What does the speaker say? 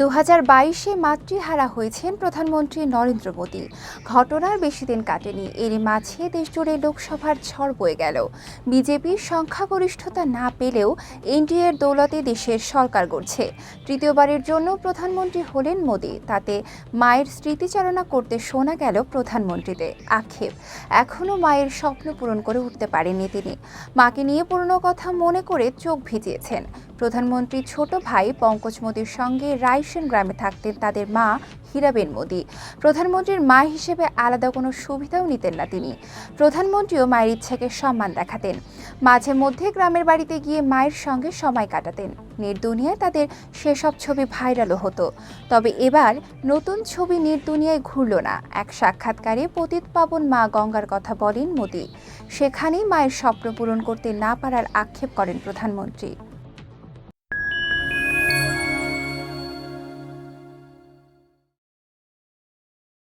দু হাজার বাইশে মাতৃহারা হয়েছেন প্রধানমন্ত্রী নরেন্দ্র মোদী। ঘটনার বেশি দিন কাটেনি, এরই মাঝে দেশজুড়ে লোকসভার ঝড় বয়ে গেল। বিজেপির সংখ্যাগরিষ্ঠতা না পেলেও এনডিএর দৌলতে দেশের সরকার গড়ছে। তৃতীয়বারের জন্য প্রধানমন্ত্রী হলেন মোদী, তাতে মায়ের স্মৃতিচারণা করতে শোনা গেল প্রধানমন্ত্রীতে। আক্ষেপ এখনও মায়ের স্বপ্ন পূরণ করে উঠতে পারেননি তিনি। মাকে নিয়ে পুরনো কথা মনে করে চোখ ভিজিয়েছেন। প্রধানমন্ত্রী ছোট ভাই পঙ্কজ মোদীর সঙ্গে রাইসেন গ্রামে থাকতেন তাদের মা হীরাবেন মোদী। প্রধানমন্ত্রীর মা হিসেবে আলাদা কোনো সুবিধাও নিতেন না তিনি। প্রধানমন্ত্রীও মায়ের ইচ্ছাকে সম্মান দেখাতেন। মাঝে মধ্যে গ্রামের বাড়িতে গিয়ে মায়ের সঙ্গে সময় কাটাতেন। নির্দুনিয়ায় তাদের সেসব ছবি ভাইরালও হতো। তবে এবার নতুন ছবি নির্দুনিয়ায় ঘুরল না। এক সাক্ষাৎকারে পতিত পাবন মা গঙ্গার কথা বলেন মোদী। সেখানেই মায়ের স্বপ্ন পূরণ করতে না পারার আক্ষেপ করেন প্রধানমন্ত্রী।